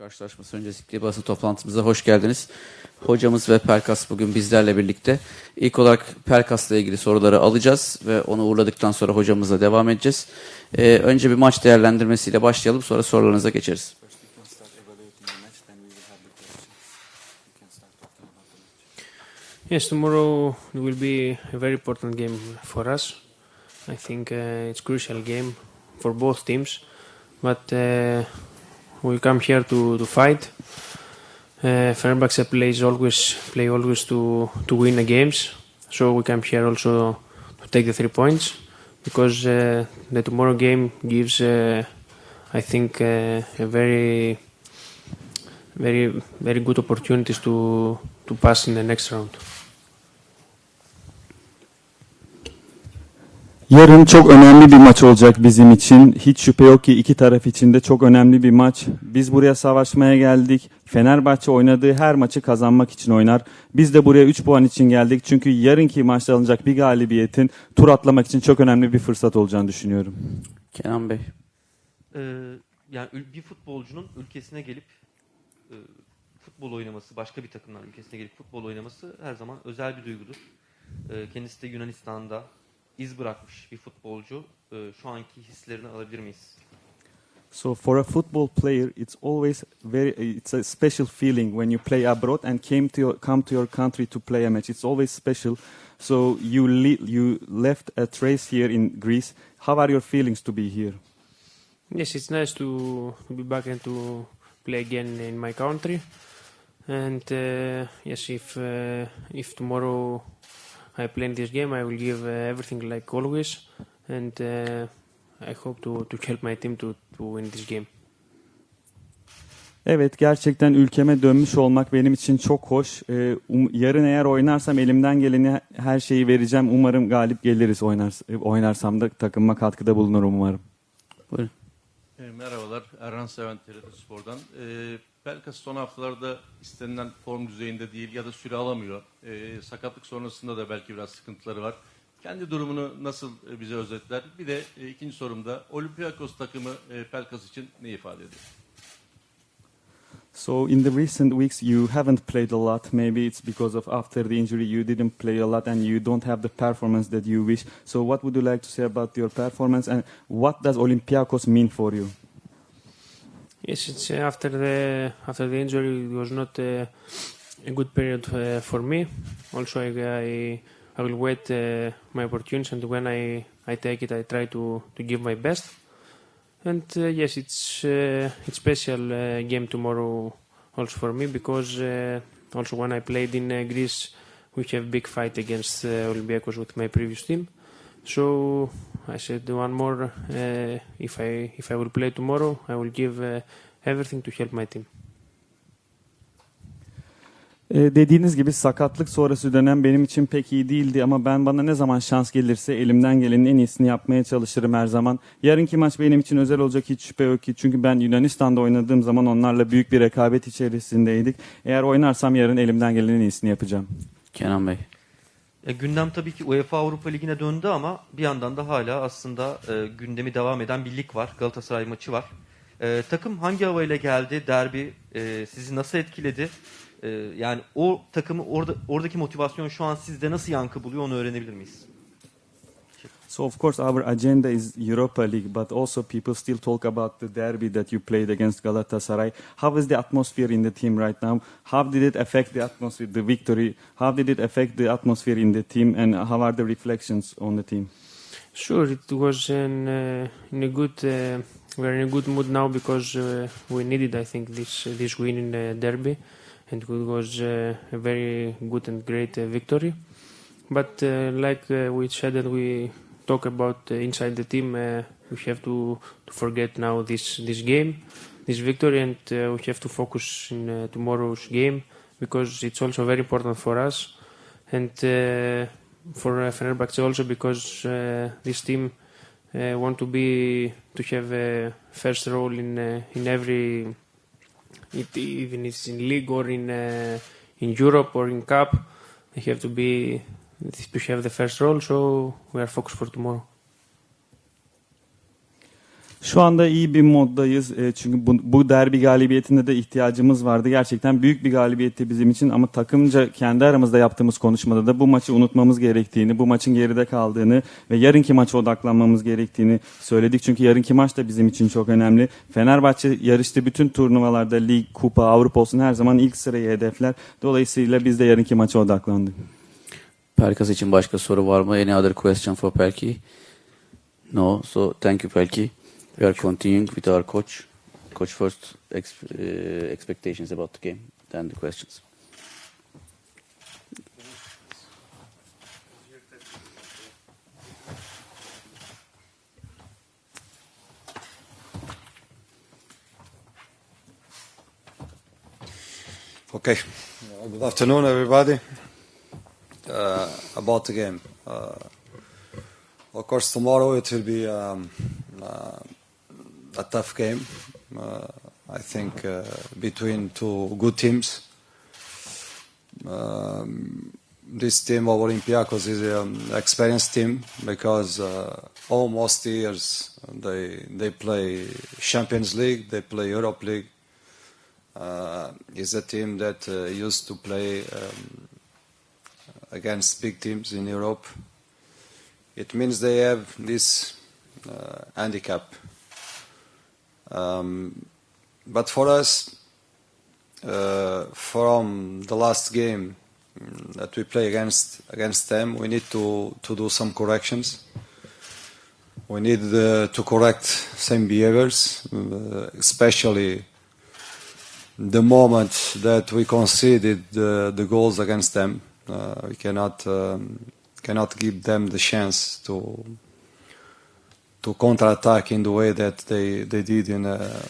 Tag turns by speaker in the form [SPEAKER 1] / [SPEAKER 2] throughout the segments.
[SPEAKER 1] karşılaşması öncesi basın toplantımıza hoş geldiniz. Hocamız ve Perkas bugün bizlerle birlikte. İlk olarak Perkas'la ilgili soruları alacağız ve onu uğurladıktan sonra hocamızla devam edeceğiz. Ee, önce bir maç değerlendirmesiyle başlayalım sonra sorularınıza geçeriz.
[SPEAKER 2] Yes, tomorrow will be a very important game for us. I think uh, it's crucial game for both teams, but uh, we come here to, to fight. Uh, Fenerbahce plays always play always to to win the games, so we come here also to take the three points because uh, the tomorrow game gives, uh, I think, uh, a very very very good opportunities to to pass in the next round.
[SPEAKER 3] Yarın çok önemli bir maç olacak bizim için. Hiç şüphe yok ki iki taraf için de çok önemli bir maç. Biz buraya savaşmaya geldik. Fenerbahçe oynadığı her maçı kazanmak için oynar. Biz de buraya 3 puan için geldik. Çünkü yarınki maçta alınacak bir galibiyetin tur atlamak için çok önemli bir fırsat olacağını düşünüyorum.
[SPEAKER 1] Kenan Bey.
[SPEAKER 4] Ee, yani bir futbolcunun ülkesine gelip e, futbol oynaması, başka bir takımdan ülkesine gelip futbol oynaması her zaman özel bir duygudur. Ee, kendisi de Yunanistan'da iz bırakmış bir futbolcu. Ee, şu anki hislerini alabilir miyiz?
[SPEAKER 3] So for a football player, it's always very it's a special feeling when you play abroad and came to your, come to your country to play a match. It's always special. So you le- you left a trace here in Greece. How are your feelings to be here?
[SPEAKER 2] Yes, it's nice to, to be back and to play again in my country. And uh, yes, if uh, if tomorrow I play in this game, I will give uh, everything like always, and uh, I hope to, to help my team to, to win this game.
[SPEAKER 3] Evet gerçekten ülkeme dönmüş olmak benim için çok hoş. Ee, um- yarın eğer oynarsam elimden geleni her şeyi vereceğim. Umarım galip geliriz oynars oynarsam da takıma katkıda bulunurum umarım.
[SPEAKER 1] Buyurun.
[SPEAKER 5] E, Merhabalar, Erhan Seven TRT Spor'dan. E, Pelkas son haftalarda istenilen form düzeyinde değil ya da süre alamıyor. E, sakatlık sonrasında da belki biraz sıkıntıları var. Kendi durumunu nasıl e, bize özetler? Bir de e, ikinci sorumda Olympiakos takımı e, Pelkas için ne ifade ediyor?
[SPEAKER 3] So in the recent weeks you haven't played a lot. Maybe it's because of after the injury you didn't play a lot and you don't have the performance that you wish. So what would you like to say about your performance and what does Olympiacos mean for you?
[SPEAKER 2] Yes, it's uh, after the after the injury, it was not uh, a good period uh, for me. Also, I I, will wait uh, my opportunities, and when I, I take it, I try to, to give my best. And uh, yes, it's uh, it's special uh, game tomorrow also for me because uh, also when I played in uh, Greece, we have big fight against uh, Olympiacos with my previous team. So I said one more. Uh, if I if I will play tomorrow, I will give uh, everything to help my team.
[SPEAKER 3] Ee, dediğiniz gibi sakatlık sonrası dönem benim için pek iyi değildi ama ben bana ne zaman şans gelirse elimden gelenin en iyisini yapmaya çalışırım her zaman. Yarınki maç benim için özel olacak hiç şüphe yok ki çünkü ben Yunanistan'da oynadığım zaman onlarla büyük bir rekabet içerisindeydik. Eğer oynarsam yarın elimden gelenin en iyisini yapacağım.
[SPEAKER 1] Kenan Bey.
[SPEAKER 4] E, gündem tabii ki UEFA Avrupa Ligi'ne döndü ama bir yandan da hala aslında e, gündemi devam eden bir lig var. Galatasaray maçı var. E, takım hangi havayla geldi? Derbi e, sizi nasıl etkiledi? E, yani o takımı orada oradaki motivasyon şu an sizde nasıl yankı buluyor onu öğrenebilir miyiz?
[SPEAKER 3] So of course our agenda is Europa League, but also people still talk about the derby that you played against Galatasaray. How is the atmosphere in the team right now? How did it affect the atmosphere, the victory? How did it affect the atmosphere in the team, and how are the reflections on the team?
[SPEAKER 2] Sure, it was in uh, in a good. Uh, we're in a good mood now because uh, we needed, I think, this this win in the derby, and it was a very good and great uh, victory. But uh, like uh, we said that we talk about inside the team, we have to, to forget now this this game, this victory, and we have to focus in tomorrow's game because it's also very important for us, and for uh, Fenerbahce also because this team uh, want to be to have a first role in uh, in every it, even if it's in league or in uh, in Europe or in cup they have to be to have the first role so we are focused for tomorrow
[SPEAKER 3] Şu anda iyi bir moddayız. E, çünkü bu, bu derbi galibiyetinde de ihtiyacımız vardı. Gerçekten büyük bir galibiyetti bizim için ama takımca kendi aramızda yaptığımız konuşmada da bu maçı unutmamız gerektiğini, bu maçın geride kaldığını ve yarınki maça odaklanmamız gerektiğini söyledik. Çünkü yarınki maç da bizim için çok önemli. Fenerbahçe yarıştığı bütün turnuvalarda lig, kupa, Avrupa olsun her zaman ilk sırayı hedefler. Dolayısıyla biz de yarınki maça odaklandık.
[SPEAKER 1] Pelkas için başka soru var mı? Any other question for Pelki? No. So thank you Pelki. We are continuing with our coach. Coach first ex uh, expectations about the game, then the questions.
[SPEAKER 6] Okay. Good afternoon, everybody. Uh, about the game. Uh, of course, tomorrow it will be um, uh, a tough game. Uh, I think uh, between two good teams. Um, this team of Olympiacos is an experienced team because uh, almost years they they play Champions League, they play Europe League uh, is a team that uh, used to play um, against big teams in Europe. It means they have this uh, handicap. Um, but for us, uh, from the last game mm, that we play against against them, we need to, to do some corrections. We need uh, to correct same behaviors, uh, especially the moment that we conceded the, the goals against them, we cannot um, cannot give them the chance to to counterattack in the way that they, they did in uh,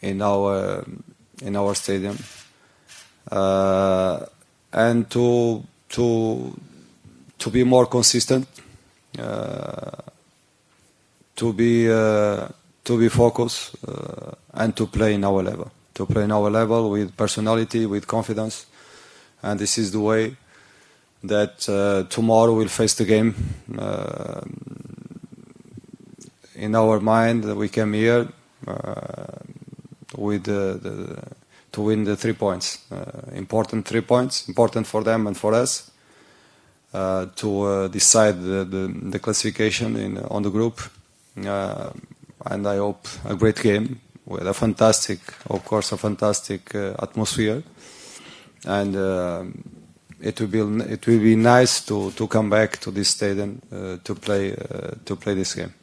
[SPEAKER 6] in our in our stadium, uh, and to to to be more consistent, uh, to be uh, to be focused, uh, and to play in our level to play in our level with personality, with confidence. And this is the way that uh, tomorrow we'll face the game. In our mind, we came here uh, with the, the, to win the three points. Uh, important three points, important for them and for us. Uh, to decide the, the, the classification in, on the group, and I hope a great game with a fantastic, of course, a fantastic uh, atmosphere, and uh, it will be it will be nice to, to come back to this stadium uh, to play to play this game.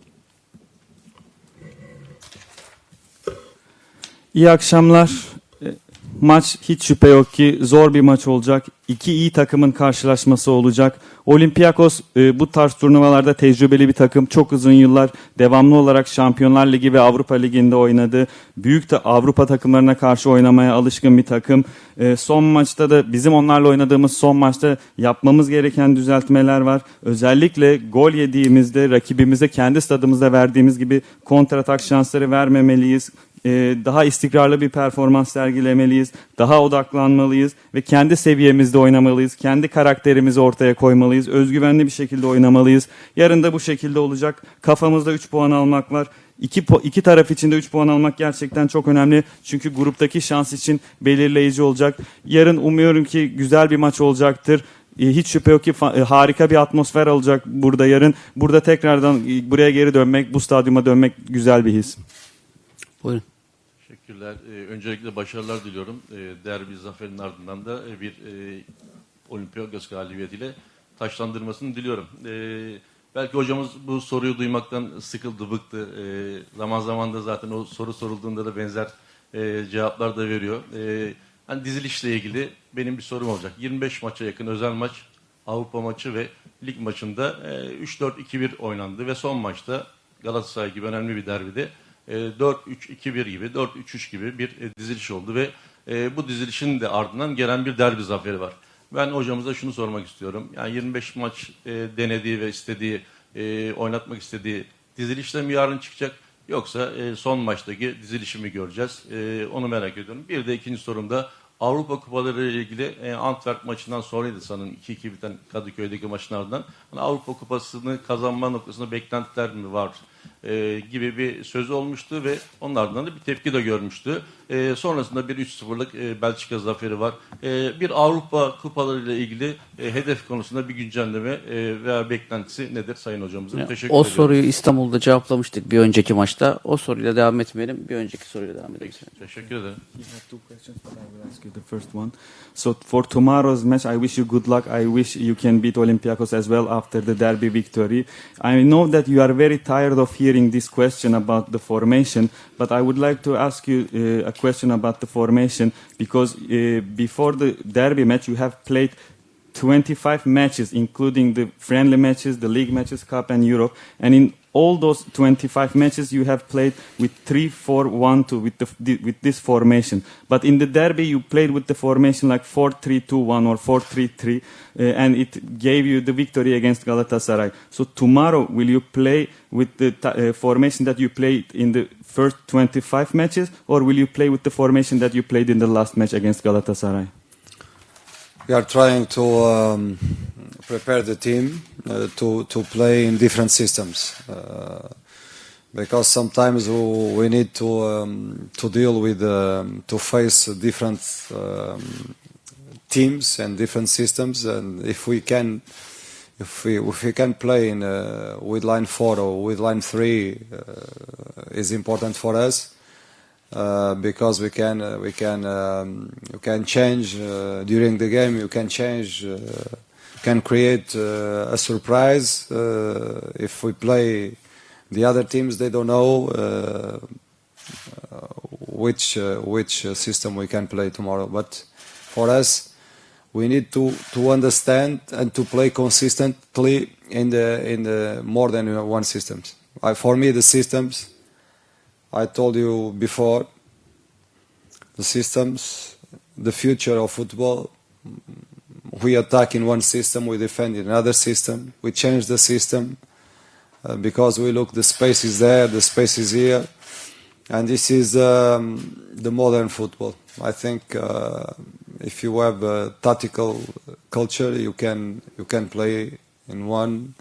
[SPEAKER 3] İyi akşamlar. E, Maç hiç şüphe yok ki zor bir maç olacak. İki iyi takımın karşılaşması olacak. Olympiakos e, bu tarz turnuvalarda tecrübeli bir takım. Çok uzun yıllar devamlı olarak Şampiyonlar Ligi ve Avrupa Ligi'nde oynadı. Büyük de Avrupa takımlarına karşı oynamaya alışkın bir takım. E, son maçta da bizim onlarla oynadığımız son maçta yapmamız gereken düzeltmeler var. Özellikle gol yediğimizde rakibimize kendi stadımızda verdiğimiz gibi kontratak şansları vermemeliyiz daha istikrarlı bir performans sergilemeliyiz, daha odaklanmalıyız ve kendi seviyemizde oynamalıyız, kendi karakterimizi ortaya koymalıyız, özgüvenli bir şekilde oynamalıyız. Yarın da bu şekilde olacak. Kafamızda 3 puan almak var. İki, iki taraf için de 3 puan almak gerçekten çok önemli. Çünkü gruptaki şans için belirleyici olacak. Yarın umuyorum ki güzel bir maç olacaktır. E, Hiç şüphe yok ki e, harika bir atmosfer olacak burada yarın. Burada tekrardan e, buraya geri dönmek, bu stadyuma dönmek güzel bir his.
[SPEAKER 1] Buyurun.
[SPEAKER 5] Teşekkürler. Ee, öncelikle başarılar diliyorum. Ee, derbi zaferinin ardından da e, bir e, Olimpiyakos galibiyetiyle taşlandırmasını diliyorum. Ee, belki hocamız bu soruyu duymaktan sıkıldı, bıktı. Ee, zaman zaman da zaten o soru sorulduğunda da benzer e, cevaplar da veriyor. Ee, hani dizilişle ilgili benim bir sorum olacak. 25 maça yakın özel maç, Avrupa maçı ve lig maçında e, 3-4-2-1 oynandı ve son maçta Galatasaray gibi önemli bir derbide 4-3-2-1 gibi, 4-3-3 gibi bir e, diziliş oldu ve e, bu dizilişin de ardından gelen bir derbi zaferi var. Ben hocamıza şunu sormak istiyorum. Yani 25 maç e, denediği ve istediği, e, oynatmak istediği dizilişle mi yarın çıkacak? Yoksa e, son maçtaki dizilişi mi göreceğiz? E, onu merak ediyorum. Bir de ikinci sorumda Avrupa Kupaları ile ilgili e, Antwerp maçından sonraydı sanırım 2-2 biten Kadıköy'deki maçın ardından. Hani Avrupa Kupası'nı kazanma noktasında beklentiler mi var? E, gibi bir sözü olmuştu ve onun ardından da bir tepki de görmüştü. E, sonrasında bir 3-0'lık e, Belçika zaferi var. E, bir Avrupa kupalarıyla ilgili e, hedef konusunda bir güncelleme e, veya beklentisi nedir Sayın Hocamızın?
[SPEAKER 1] Ya,
[SPEAKER 5] Teşekkür
[SPEAKER 1] o
[SPEAKER 5] ediyorum.
[SPEAKER 1] soruyu İstanbul'da cevaplamıştık bir önceki maçta. O soruyla devam etmeyelim. Bir önceki soruyla devam edelim.
[SPEAKER 5] Teşekkür ederim.
[SPEAKER 3] So for tomorrow's match, I wish you good luck. I wish you can beat Olympiacos as well after the derby victory. I know that you are very tired of hearing this question about the formation, but I would like to ask you uh, a question about the formation because uh, before the derby match, you have played 25 matches, including the friendly matches, the league matches, cup and Euro. And in all those 25 matches, you have played with 3-4-1-2 with, the, with this formation. But in the derby, you played with the formation like 4-3-2-1 or 4-3-3, uh, and it gave you the victory against Galatasaray. So tomorrow, will you play with the uh, formation that you played in the first 25 matches, or will you play with the formation that you played in the last match against Galatasaray?
[SPEAKER 6] We are trying to um, prepare the team uh, to to play in different systems uh, because sometimes we, we need to um, to deal with um, to face different um, teams and different systems and if we can if we if we can play in uh, with line four or with line three uh, is important for us uh, because we can uh, we can um, you can change during the game. You can change, can create uh, a surprise uh, if we play. The other teams they don't know uh, which which system we can play tomorrow. But for us, we need to to understand and to play consistently in the in the more than one systems. I, for me, the systems I told you before, the systems, the future of football, we attack in one system, we defend in another system, we change the system uh, because we look, the space is there, the space is here, and this is um, the modern football. I think uh, if you have a tactical culture, you can you can play in one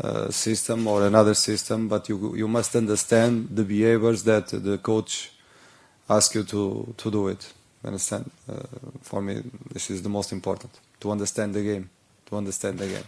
[SPEAKER 6] uh, system or another system, but you you must understand the behaviors that the coach asks you to to do it. Understand? Uh, for me, this is the most important to understand the game. To understand the game.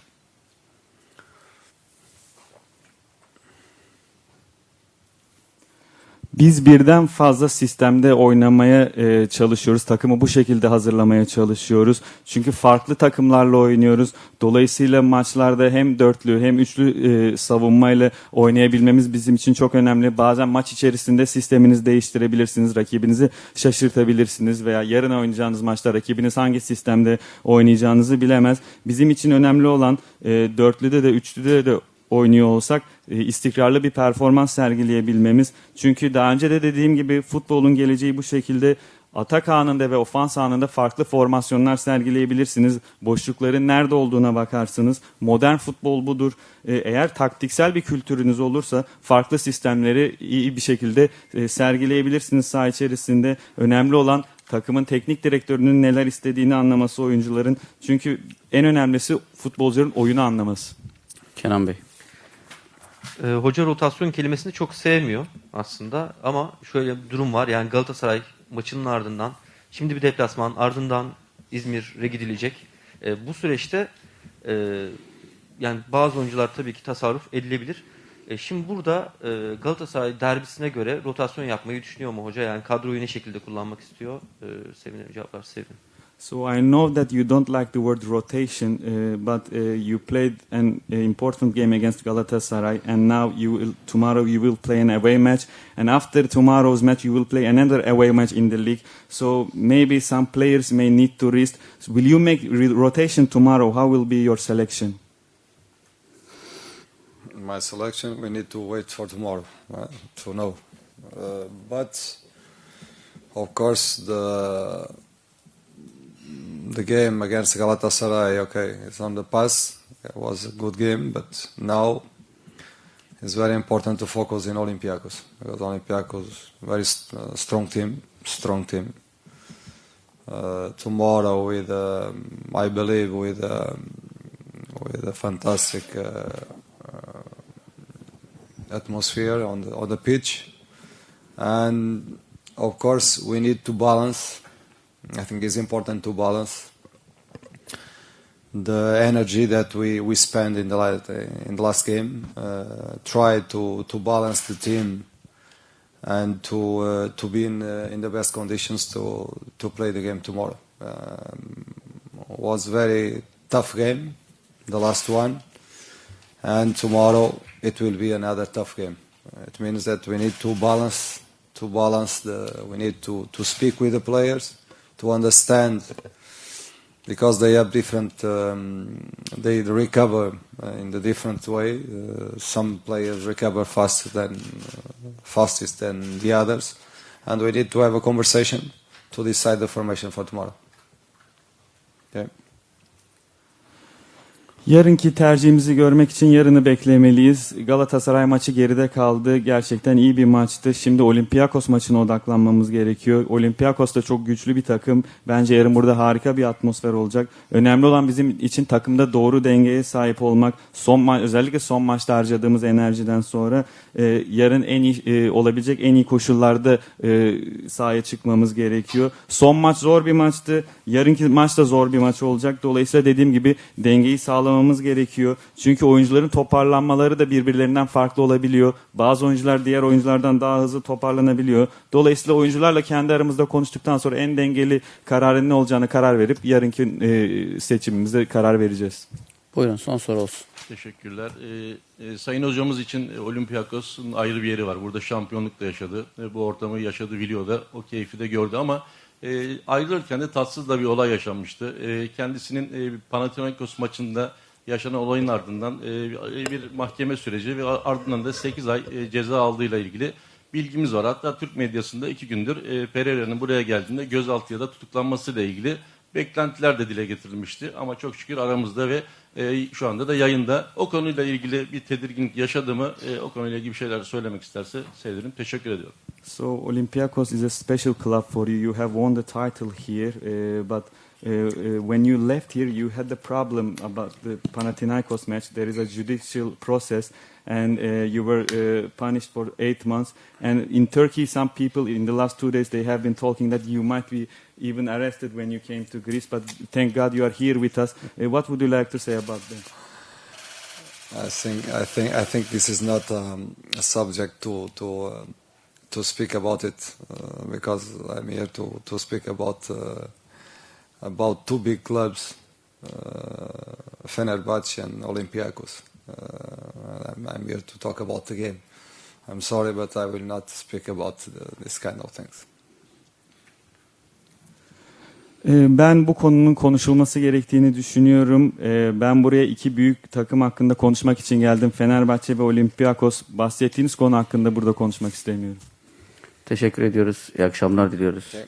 [SPEAKER 3] Biz birden fazla sistemde oynamaya e, çalışıyoruz. Takımı bu şekilde hazırlamaya çalışıyoruz. Çünkü farklı takımlarla oynuyoruz. Dolayısıyla maçlarda hem dörtlü hem üçlü e, savunmayla oynayabilmemiz bizim için çok önemli. Bazen maç içerisinde sisteminizi değiştirebilirsiniz. Rakibinizi şaşırtabilirsiniz veya yarın oynayacağınız maçta rakibiniz hangi sistemde oynayacağınızı bilemez. Bizim için önemli olan e, dörtlüde de üçlüde de oynuyor olsak e, istikrarlı bir performans sergileyebilmemiz. Çünkü daha önce de dediğim gibi futbolun geleceği bu şekilde atak anında ve ofans anında farklı formasyonlar sergileyebilirsiniz. Boşlukların nerede olduğuna bakarsınız. Modern futbol budur. E, Eğer taktiksel bir kültürünüz olursa farklı sistemleri iyi bir şekilde e, sergileyebilirsiniz saha içerisinde. Önemli olan takımın teknik direktörünün neler istediğini anlaması oyuncuların. Çünkü en önemlisi futbolcuların oyunu anlaması.
[SPEAKER 1] Kenan Bey.
[SPEAKER 4] Ee, hoca rotasyon kelimesini çok sevmiyor aslında ama şöyle bir durum var. Yani Galatasaray maçının ardından şimdi bir deplasman ardından İzmir'e gidilecek. Ee, bu süreçte e, yani bazı oyuncular tabii ki tasarruf edilebilir. E, şimdi burada e, Galatasaray derbisine göre rotasyon yapmayı düşünüyor mu hoca? Yani kadroyu ne şekilde kullanmak istiyor? E, sevinirim cevaplar sevinirim.
[SPEAKER 3] So I know that you don't like the word rotation, uh, but uh, you played an uh, important game against Galatasaray, and now you will tomorrow you will play an away match, and after tomorrow's match you will play another away match in the league. So maybe some players may need to rest. So will you make rotation tomorrow? How will be your selection?
[SPEAKER 6] My selection, we need to wait for tomorrow uh, to know. Uh, but of course, the the game against Galatasaray, okay, it's on the pass. It was a good game, but now it's very important to focus in Olympiacos because Olympiacos very st- uh, strong team, strong team. Uh, tomorrow, with um, I believe with um, with a fantastic uh, uh, atmosphere on the on the pitch, and of course we need to balance. I think it's important to balance the energy that we, we spend in the last, in the last game. Uh, try to, to balance the team and to uh, to be in uh, in the best conditions to to play the game tomorrow. Um, was very tough game, the last one, and tomorrow it will be another tough game. It means that we need to balance to balance the. We need to to speak with the players to understand because they have different um, they recover uh, in the different way. Uh, some players recover faster than uh, fastest than the others. And we need to have a conversation to decide the formation for tomorrow. Okay.
[SPEAKER 3] Yarınki tercihimizi görmek için yarını beklemeliyiz. Galatasaray maçı geride kaldı. Gerçekten iyi bir maçtı. Şimdi Olympiakos maçına odaklanmamız gerekiyor. Olympiakos da çok güçlü bir takım. Bence yarın burada harika bir atmosfer olacak. Önemli olan bizim için takımda doğru dengeye sahip olmak. Son ma- özellikle son maçta harcadığımız enerjiden sonra e, yarın en iyi e, olabilecek en iyi koşullarda e, sahaya çıkmamız gerekiyor. Son maç zor bir maçtı. Yarınki maç da zor bir maç olacak. Dolayısıyla dediğim gibi dengeyi sağlamamız gerekiyor. Çünkü oyuncuların toparlanmaları da birbirlerinden farklı olabiliyor. Bazı oyuncular diğer oyunculardan daha hızlı toparlanabiliyor. Dolayısıyla oyuncularla kendi aramızda konuştuktan sonra en dengeli kararın ne olacağını karar verip yarınki e, seçimimizde karar vereceğiz.
[SPEAKER 1] Buyurun son soru olsun.
[SPEAKER 5] Teşekkürler. Ee, e, Sayın hocamız için Olympiakos'un ayrı bir yeri var. Burada şampiyonluk da yaşadı. E, bu ortamı yaşadı Vilio'da. O keyfi de gördü ama e, ayrılırken de tatsız da bir olay yaşanmıştı. E, kendisinin e, Panathinaikos maçında yaşanan olayın ardından e, bir mahkeme süreci ve ardından da 8 ay e, ceza aldığıyla ilgili bilgimiz var. Hatta Türk medyasında iki gündür e, Pereira'nın buraya geldiğinde gözaltı ya da tutuklanmasıyla ilgili beklentiler de dile getirilmişti. Ama çok şükür aramızda ve e, şu anda da yayında. O konuyla ilgili bir tedirginlik yaşadığımı, e, o konuyla ilgili bir şeyler söylemek isterse sevinirim. Teşekkür ediyorum.
[SPEAKER 3] So Olympiacos is a special club for you. You have won the title here, uh, but uh, uh, when you left here, you had the problem about the Panathinaikos match. There is a judicial process, and uh, you were uh, punished for eight months. And in Turkey, some people in the last two days they have been talking that you might be even arrested when you came to Greece. But thank God you are here with us. Uh, what would you like to say about that?
[SPEAKER 6] I think I think I think this is not um, a subject to to uh, to speak about it uh, because I'm here to to speak about uh, about two big clubs, uh, Fenerbahce and Olympiacos. Uh, I'm, I'm here to talk about the game. I'm sorry, but I will not speak about uh, this kind of things.
[SPEAKER 3] Ee, Ben bu konunun konuşulması gerektiğini düşünüyorum. Ee, Ben buraya iki büyük takım hakkında konuşmak için geldim. Fenerbahçe ve Olympiakos. Bahsettiğiniz konu hakkında burada konuşmak istemiyorum.
[SPEAKER 1] Teşekkür ediyoruz. İyi akşamlar diliyoruz.
[SPEAKER 6] Okay.